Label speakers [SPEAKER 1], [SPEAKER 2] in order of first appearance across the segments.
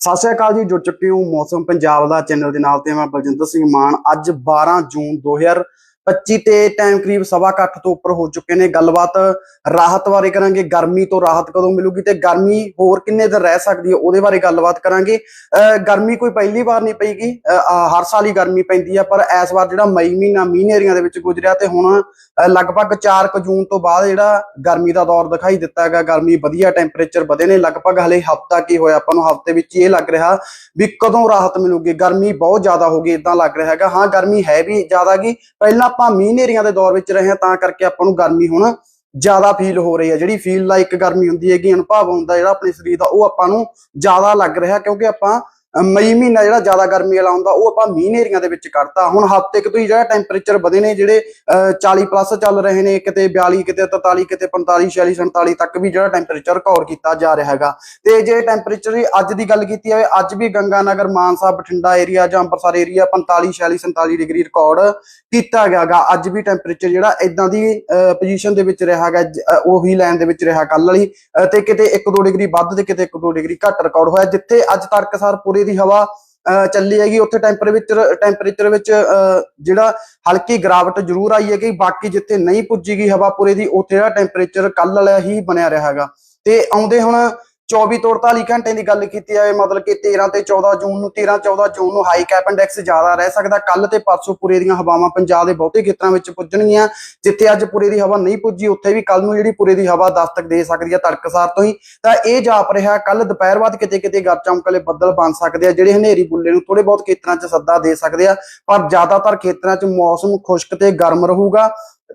[SPEAKER 1] ਸਤਿ ਸ਼੍ਰੀ ਅਕਾਲ ਜੀ, ਜੁੜ ਚੁੱਕੇ ਹੋ ਮੌਸਮ ਪੰਜਾਬ ਦਾ ਚੈਨਲ ਦੇ ਨਾਲ ਤੇ ਮੈਂ ਬਲਜਿੰਦਰ ਸਿੰਘ ਮਾਨ। ਅੱਜ 12 ਜੂਨ 2025 ਤੇ ਟਾਈਮ ਕਰੀਬ ਸਵਾ ਕੁ ਤੋਂ ਉੱਪਰ ਹੋ ਚੁੱਕੇ ਨੇ। ਗੱਲਬਾਤ ਰਾਹਤ ਬਾਰੇ ਕਰਾਂਗੇ। ਗਰਮੀ ਤੋਂ ਰਾਹਤ ਕਦੋਂ ਮਿਲੂਗੀ ਤੇ ਗਰਮੀ ਹੋਰ ਕਿੰਨੇ ਦਿਨ ਰਹਿ ਸਕਦੀ ਹੈ, ਉਹਦੇ ਬਾਰੇ ਗੱਲਬਾਤ ਕਰਾਂਗੇ। ਅਹ ਗਰਮੀ ਕੋਈ ਪਹਿਲੀ ਵਾਰ ਨਹੀਂ ਪਈਗੀ। ਹਰ ਸਾਲ ਹੀ ਗਰਮੀ ਪੈਂਦੀ ਆ, ਪਰ ਇਸ ਵਾਰ ਜਿਹੜਾ ਮਈ ਮਹੀਨਾ, ਮੀਂਹ ਦੇ ਵਿੱਚ ਗੁਜ਼ਰਿਆ ਤੇ ਹੁਣ ਲਗਭਗ 4 ਕੁ ਜੂਨ ਤੋਂ ਬਾਅਦ ਜਿਹੜਾ ਗਰਮੀ ਦਾ ਦੌਰ ਦਿਖਾਈ ਦਿੱਤਾ ਹੈਗਾ। ਗਰਮੀ ਵਧੀਆ ਟੈਂਪਰੇਚਰ ਵਧੇ ਨੇ। ਲਗਭਗ ਹਲੇ ਹਫਤਾ ਕੀ ਹੋਇਆ, ਆਪਾਂ ਨੂੰ ਹਫ਼ਤੇ ਵਿੱਚ ਇਹ ਲੱਗ ਰਿਹਾ ਵੀ ਕਦੋਂ ਰਾਹਤ ਮਿਲੂਗੀ। ਗਰਮੀ ਬਹੁਤ ਜ਼ਿਆਦਾ ਹੋ ਗਈ ਇਦਾਂ ਲੱਗ ਰਿਹਾ ਹੈਗਾ। ਹਾਂ, ਗਰਮੀ ਹੈ ਵੀ ਜ਼ਿਆਦਾ ਗੀ। ਪਹਿਲਾਂ ਆਪਾਂ ਮੀਂਹ ਹਨੇਰੀਆਂ ਦੇ ਦੌਰ ਵਿੱਚ ਰਹੇ ਹਾਂ, ਤਾਂ ਕਰਕੇ ਆਪਾਂ ਨੂੰ ਗਰਮੀ ਹੁਣ ਜ਼ਿਆਦਾ ਫੀਲ ਹੋ ਰਹੀ ਹੈ। ਜਿਹੜੀ ਫੀਲ ਲਾਈਕ ਗਰਮੀ ਹੁੰਦੀ ਹੈਗੀ, ਅਨੁਭਵ ਹੁੰਦਾ ਜਿਹੜਾ ਆਪਣੇ ਸਰੀਰ ਦਾ, ਉਹ ਆਪਾਂ ਨੂੰ ਜ਼ਿਆਦਾ ਲੱਗ ਰਿਹਾ ਕਿਉਂਕਿ ਆਪਾਂ ਮਈ ਮਹੀਨਾ ਜਿਹੜਾ ਜ਼ਿਆਦਾ ਗਰਮੀ ਵਾਲਾ ਹੁੰਦਾ, ਉਹ ਆਪਾਂ ਮੀਂਹ ਹਨੇਰੀਆਂ ਦੇ ਵਿੱਚ ਕੱਢਤਾ। ਹੁਣ ਹਫ਼ਤੇ ਕੁ ਤੋਂ ਹੀ ਜਿਹੜਾ ਟੈਂਪਰੇਚਰ ਵਧੇ ਨੇ, ਜਿਹੜੇ, ਅਹ 40 ਪਲੱਸ ਚੱਲ ਰਹੇ ਨੇ, ਕਿਤੇ 42 ਕਿਤੇ 43 ਕਿਤੇ 45 46 47 ਤੱਕ ਵੀ ਜਿਹੜਾ ਟੈਂਪਰੇਚਰ ਰਿਕਾਰਡ ਕੀਤਾ ਜਾ ਰਿਹਾ ਹੈਗਾ। ਤੇ ਜੇ ਟੈਂਪਰੇਚਰ ਦੀ ਅੱਜ ਦੀ ਗੱਲ ਕੀਤੀ ਜਾਵੇ, ਅੱਜ ਵੀ ਗੰਗਾ ਨਗਰ ਮਾਨਸਾ, ਬਠਿੰਡਾ ਏਰੀਆ ਜਾਂ ਅੰਮ੍ਰਿਤਸਰ ਏਰੀਆ 45 46 47 ਡਿਗਰੀ ਰਿਕਾਰਡ ਕੀਤਾ ਗਿਆਗਾ ਅੱਜ ਵੀ ਟੈਂਪਰੇਚਰ ਜਿਹੜਾ ਇਦਾਂ ਦੀ ਪੋਜੀਸ਼ਨ ਦੇ ਵਿੱਚ ਰਿਹਾਗਾ ਉਹੀ ਲਾਈਨ ਦੇ ਵਿੱਚ ਰਿਹਾ ਕੱਲ ਵਾਲੀ। ਤੇ ਕਿਤੇ 1-2 ਡਿਗਰੀ ਵੱਧ ਤੇ ਕਿਤੇ 1-2 ਡਿਗਰੀ ਘੱਟ ਰਿਕਾਰਡ ਹੋਇਆ। ਜਿੱਥੇ ਅੱਜ ਤੜਕਸਾਰ ਪੂਰੇ ਦੀ ਹਵਾ, ਅਹ, ਚੱਲੀ ਹੈਗੀ, ਉੱਥੇ ਟੈਂਪਰੇਚਰ ਟੈਂਪਰੇਚਰ ਵਿੱਚ, ਅਹ, ਜਿਹੜਾ ਹਲਕੀ ਗਿਰਾਵਟ ਜ਼ਰੂਰ ਆਈ ਹੈਗੀ, ਬਾਕੀ ਜਿੱਥੇ ਨਹੀਂ ਪੁੱਜੀ ਗਈ ਹਵਾ ਪੂਰੇ ਦੀ, ਉੱਥੇ ਜਿਹੜਾ ਟੈਂਪਰੇਚਰ ਕੱਲ ਵਾਲਾ ਹੀ ਬਣਿਆ ਰਿਹਾ ਹੈਗਾ। ਤੇ ਆਉਂਦੇ ਹੁਣ 24 ਤੋਂ 48 ਘੰਟੇ ਦੀ ਗੱਲ ਕੀਤੀ ਜਾਵੇ, ਮਤਲਬ ਕਿ 13 ਤੇ 14 ਜੂਨ ਨੂੰ 13 14 ਜੂਨ ਨੂੰ ਹਾਈ ਕੈਪ ਇੰਡੈਕਸ ਜ਼ਿਆਦਾ ਰਹਿ ਸਕਦਾ ਕੱਲ ਤੇ ਪਰਸੋਂ ਪੂਰੇ ਦੀਆਂ ਹਵਾਵਾਂ ਪੰਜਾਬ ਦੇ ਬਹੁਤੇ ਖੇਤਰਾਂ ਵਿੱਚ ਪੁੱਜਣਗੀਆਂ, ਜਿੱਥੇ ਅੱਜ ਪੂਰੇ ਦੀ ਹਵਾ ਨਹੀਂ ਪੁੱਜੀ, ਉੱਥੇ ਵੀ ਕੱਲ ਨੂੰ ਜਿਹੜੀ ਪੂਰੇ ਦੀ ਹਵਾ ਦਸਤਕ ਦੇ ਸਕਦੀ ਹੈ ਤੜਕਸਾਰ ਤੋਂ ਹੀ, ਤਾਂ ਇਹ ਜਾਪ ਰਿਹਾ ਕੱਲ ਦੁਪਹਿਰ ਬਾਅਦ ਕਿਤੇ ਕਿਤੇ ਗੱਜ ਚਮਕਲੇ ਬੱਦਲ ਬਣ ਸਕਦੇ ਆ, ਜਿਹੜੇ ਹਨੇਰੀ ਬੁੱਲੇ ਨੂੰ ਥੋੜੇ ਬਹੁਤ ਖੇਤਰਾਂ 'ਚ ਸੱਦਾ ਦੇ ਸਕਦੇ ਆ, ਪਰ ਜ਼ਿਆਦਾਤਰ ਖੇਤਰਾਂ 'ਚ ਮੌਸਮ ਖੁਸ਼ਕ ਤੇ ਗਰਮ ਰਹੂਗਾ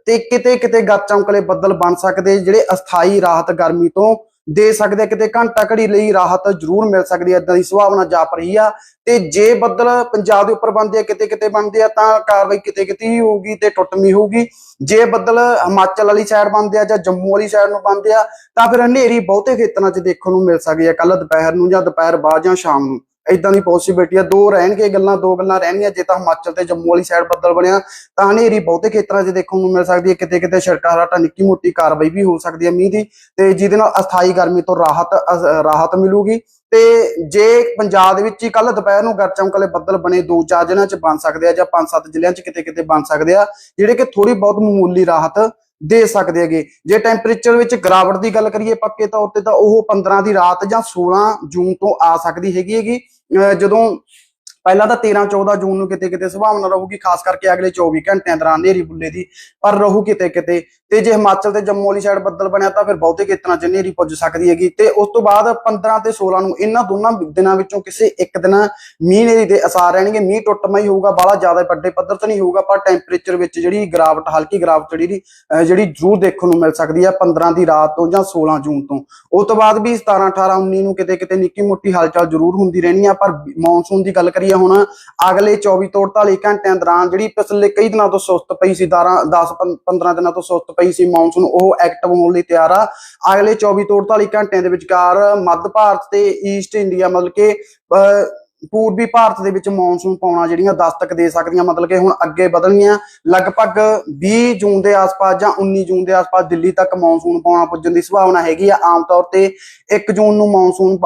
[SPEAKER 1] ਤੇ ਕਿਤੇ ਕਿਤੇ ਗੱਜ ਚਮਕਲੇ ਬੱਦਲ ਬਣ ਸਕਦੇ ਜਿਹੜੇ ਅਸਥਾਈ ਰਾਹਤ ਗਰਮੀ ਤੋਂ ਦੇ ਸਕਦੇ ਆ, ਕਿਤੇ ਘੰਟਾ ਘੜੀ ਲਈ ਰਾਹਤ ਜ਼ਰੂਰ ਮਿਲ ਸਕਦੀ ਹੈ ਇਦਾਂ ਦੀ ਸੰਭਾਵਨਾ ਜਾਪ ਰਹੀ ਆ। ਤੇ ਜੇ ਬੱਦਲ ਪੰਜਾਬ ਦੇ ਉੱਪਰ ਬਣਦੇ ਆ ਕਿਤੇ ਕਿਤੇ ਬਣਦੇ ਆ ਤਾਂ ਕਾਰਵਾਈ ਕਿਤੇ ਕਿਤੇ ਹੀ ਹੋਊਗੀ ਤੇ ਟੁੱਟਮੀ ਹੋਊਗੀ। ਜੇ ਬੱਦਲ ਹਿਮਾਚਲ ਵਾਲੀ ਸਾਈਡ ਬਣਦੇ ਆ ਜਾਂ ਜੰਮੂ ਵਾਲੀ ਸਾਈਡ ਨੂੰ ਬਣਦੇ ਆ ਤਾਂ ਫਿਰ ਹਨੇਰੀ ਬਹੁਤੇ ਖੇਤਰਾਂ 'ਚ ਦੇਖਣ ਨੂੰ ਮਿਲ ਸਕਦੀ ਹੈ ਕੱਲ ਦੁਪਹਿਰ ਨੂੰ ਜਾਂ ਦੁਪਹਿਰ ਬਾਅਦ ਜਾਂ ਸ਼ਾਮ ਨੂੰ। ਇਦਾਂ ਦੀ ਪੋਸਿਬਿਲਿਟੀ ਆ, ਦੋ ਰਹਿਣਗੇ ਗੱਲਾਂ, ਦੋ ਗੱਲਾਂ ਰਹਿਣਗੀਆਂ, ਜੇ ਤਾਂ ਹਿਮਾਚਲ ਤੇ ਜੰਮੂ ਵਾਲੀ ਸਾਈਡ ਬੱਦਲ ਬਣਿਆ, ਤਾਂ ਹਨੇਰੀ ਬਹੁਤੇ ਖੇਤਰਾਂ 'ਚ ਦੇਖਣ ਨੂੰ ਮਿਲ ਸਕਦੀ ਹੈ ਕਿਤੇ ਕਿਤੇ ਛਿੜਕਾ ਰਾਟਾ ਨਿੱਕੀ ਮੋਟੀ ਕਾਰਵਾਈ ਵੀ ਹੋ ਸਕਦੀ ਹੈ ਮੀਂਹ ਦੀ, ਤੇ ਜਿਹਦੇ ਨਾਲ ਅਸਥਾਈ ਗਰਮੀ ਤੋਂ ਰਾਹਤ ਰਾਹਤ ਮਿਲੂਗੀ, ਤੇ ਜੇ ਪੰਜਾਬ ਦੇ ਵਿੱਚ ਹੀ ਕੱਲ ਦੁਪਹਿਰ ਨੂੰ ਗਰਚਮਕਲੇ ਬੱਦਲ ਬਣੇ, ਦੋ ਚਾਰ ਜ਼ਿਲ੍ਹਿਆਂ 'ਚ ਬਣ ਸਕਦੇ ਆ ਜਾਂ ਪੰਜ ਸੱਤ ਜ਼ਿਲ੍ਹਿਆਂ 'ਚ ਕਿਤੇ ਕਿਤੇ ਬਣ ਸਕਦੇ ਆ, ਜਿਹੜੇ ਕਿ ਥੋੜੀ ਬਹੁਤ ਮਾਮੂਲੀ ਰਾਹਤ ਦੇ ਸਕਦੇ ਹੈਗੇ। ਜੇ ਟੈਂਪਰੇਚਰ ਵਿੱਚ ਗਿਰਾਵਟ ਦੀ ਗੱਲ ਕਰੀਏ ਪੱਕੇ ਤੌਰ ਤੇ ਤਾਂ ਉਹ 15 ਦੀ ਰਾਤ ਜਾਂ 16 ਜੂਨ ਤੋਂ ਆ ਸਕਦੀ ਹੈਗੀ ਹੈਗੀ। ਅਹ ਜਦੋਂ ਪਹਿਲਾਂ ਤਾਂ 13 14 ਜੂਨ ਨੂੰ ਕਿਤੇ ਕਿਤੇ ਸੰਭਾਵਨਾ ਰਹੂਗੀ, ਖਾਸ ਕਰਕੇ ਅਗਲੇ 24 ਘੰਟਿਆਂ ਦੌਰਾਨ ਹਨੇਰੀ ਬੁੱਲੇ ਦੀ, ਪਰ ਰਹੂ ਕਿਤੇ ਕਿਤੇ। ਤੇ ਜੇ ਹਿਮਾਚਲ ਤੇ ਜੰਮੂ ਵਾਲੀ ਸਾਈਡ ਬੱਦਲ ਬਣਿਆ ਤਾਂ ਫਿਰ ਬਹੁਤੇ ਖੇਤਰਾਂ 'ਚ ਹਨੇਰੀ ਪੁੱਜ ਸਕਦੀ ਹੈਗੀ। ਤੇ ਉਸ ਤੋਂ ਬਾਅਦ 15 ਤੇ 16 ਨੂੰ ਇਹਨਾਂ ਦੋਨਾਂ ਦਿਨਾਂ ਵਿੱਚੋਂ ਕਿਸੇ ਇੱਕ ਦਿਨ ਮੀਂਹ ਹਨੇਰੀ ਦੇ ਅਸਾਰ ਰਹਿਣਗੇ। ਮੀਂਹ ਟੁੱਟਮਾ ਹੀ ਹੋਊਗਾ, ਬਾਹਲਾ ਜ਼ਿਆਦਾ ਵੱਡੇ ਪੱਧਰ ਤੇ ਨਹੀਂ ਹੋਊਗਾ, ਪਰ ਟੈਂਪਰੇਚਰ ਵਿੱਚ ਜਿਹੜੀ ਗਿਰਾਵਟ, ਹਲਕੀ ਗਿਰਾਵਟ ਜਿਹੜੀ ਜਿਹੜੀ ਜ਼ਰੂਰ ਦੇਖਣ ਨੂੰ ਮਿਲ ਸਕਦੀ ਹੈ 15 ਦੀ ਰਾਤ ਤੋਂ ਜਾਂ 16 ਜੂਨ ਤੋਂ। ਉਸ ਤੋਂ ਬਾਅਦ ਵੀ 17 18 19 ਨੂੰ ਕਿਤੇ ਕਿਤੇ ਨਿੱਕੀ ਮੋਟੀ ਹਲਚਲ ਜ਼ਰੂਰ ਹੁੰਦੀ ਰਹਿਣੀ ਆ, ਪਰ ਮੌਨਸੂਨ ਦੀ ਗੱਲ ਕਰੀਏ ਹੁਣ ਅਗਲੇ 24 ਤੋਂ 48 ਘੰਟਿਆਂ ਦੌਰਾਨ ਜਿਹੜੀ ਪਿਛਲੇ ਕਈ ਦਿਨਾਂ ਤੋਂ ਸੁਸਤ ਪਈ ਸੀ 10 15 ਦਿਨਾਂ ਤੋਂ ਸੁਸਤ ਪਈ ਸੀ ਮੌਨਸੂਨ ਉਹ ਐਕਟਿਵ ਹੋਣ ਲਈ ਤਿਆਰ ਆ। ਅਗਲੇ 24 ਤੋਂ 48 ਘੰਟਿਆਂ ਦੇ ਵਿਚਕਾਰ ਮੱਧ ਭਾਰਤ ਤੇ ਈਸਟ ਇੰਡੀਆ ਮਤਲਬ ਕਿ ਅਹ, ਪੂਰਬੀ ਭਾਰਤ ਦੇ ਵਿੱਚ ਮੌਨਸੂਨ ਪਾਉਣਾ ਜਿਹੜੀਆਂ ਦਸਤਕ ਦੇ ਸਕਦੀਆਂ ਮਤਲਬ ਕਿ ਹੁਣ ਅੱਗੇ ਵਧਣਗੀਆਂ। ਲਗਭਗ 20 ਜੂਨ ਦੇ ਆਸ-ਪਾਸ ਜਾਂ 19 ਜੂਨ ਦੇ ਆਸ-ਪਾਸ ਦਿੱਲੀ ਤੱਕ ਮੌਨਸੂਨ ਪਾਉਣਾ ਪੁੱਜਣ ਦੀ ਸੰਭਾਵਨਾ ਹੈਗੀ ਆ। ਆਮ ਤੌਰ ਤੇ 1 ਜੂਨ ਨੂੰ ਮੌਨਸੂਨ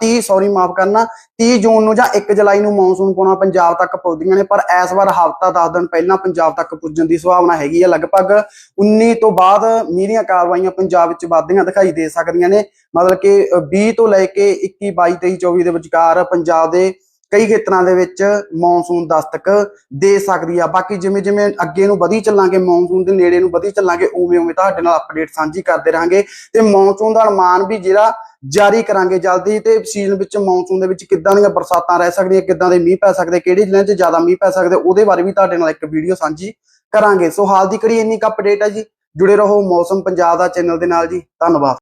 [SPEAKER 1] 30 ਸੌਰੀ ਮਾਫ ਕਰਨਾ 30 ਜੂਨ ਨੂੰ ਜਾਂ 1 ਜੁਲਾਈ ਨੂੰ ਮੌਨਸੂਨ ਪਾਉਣਾ ਪੰਜਾਬ ਤੱਕ ਪੁੱਜਦੀਆਂ ਨੇ ਪਰ ਇਸ ਵਾਰ ਹਫ਼ਤਾ 10 ਦਿਨ ਪਹਿਲਾਂ ਪੰਜਾਬ ਤੱਕ ਪੁੱਜਣ ਦੀ ਸੰਭਾਵਨਾ ਹੈਗੀ ਆ। ਲਗਭਗ 19 ਤੋਂ ਬਾਅਦ ਮੀਂਹ ਕਾਰਵਾਈਆਂ ਪੰਜਾਬ ਵਿੱਚ ਵੱਧਦੀਆਂ ਦਿਖਾਈ ਦੇ ਸਕਦੀਆਂ ਨੇ। ਮਤਲਬ ਕਿ ਅ, 20 ਤੋਂ ਲੈ ਕੇ 21 22 23 24 ਦੇ ਵਿਚਕਾਰ ਪੰਜਾਬ ਦੇ ਕਈ ਖੇਤਰਾਂ ਦੇ ਵਿੱਚ ਮੌਨਸੂਨ ਦਸਤਕ ਦੇ ਸਕਦੀ ਆ। ਬਾਕੀ ਜਿਵੇਂ ਜਿਵੇਂ ਅੱਗੇ ਨੂੰ ਵਧੀ ਚੱਲਾਂਗੇ, ਮੌਨਸੂਨ ਦੇ ਨੇੜੇ ਨੂੰ ਵਧੀ ਚੱਲਾਂਗੇ, ਉਵੇਂ ਉਵੇਂ ਤੁਹਾਡੇ ਨਾਲ ਅਪਡੇਟ ਸਾਂਝੀ ਕਰਦੇ ਰਹਾਂਗੇ। ਤੇ ਮੌਨਸੂਨ ਦਾ ਅਨੁਮਾਨ ਵੀ ਜਿਹੜਾ ਜਾਰੀ ਕਰਾਂਗੇ ਜਲਦੀ। ਤੇ ਸੀਜ਼ਨ ਵਿੱਚ ਮੌਨਸੂਨ ਦੇ ਵਿੱਚ ਕਿੱਦਾਂ ਦੀਆਂ ਬਰਸਾਤਾਂ ਰਹਿ ਸਕਦੀਆਂ, ਕਿੱਦਾਂ ਦੇ ਮੀਂਹ ਪੈ ਸਕਦੇ, ਕਿਹੜੇ ਜ਼ਿਲ੍ਹਿਆਂ 'ਚ ਜ਼ਿਆਦਾ ਮੀਂਹ ਪੈ ਸਕਦੇ, ਉਹਦੇ ਬਾਰੇ ਵੀ ਤੁਹਾਡੇ ਨਾਲ ਇੱਕ ਵੀਡੀਓ ਸਾਂਝੀ ਕਰਾਂਗੇ। ਸੋ ਹਾਲ ਦੀ ਕੜੀ ਇੰਨੀ ਕੁ ਅਪਡੇਟ ਹੈ ਜੀ। ਜੁੜੇ ਰਹੋ ਮੌਸਮ ਪੰਜਾਬ ਦਾ ਚੈਨਲ ਦੇ ਨਾਲ ਜੀ। ਧੰਨਵਾਦ।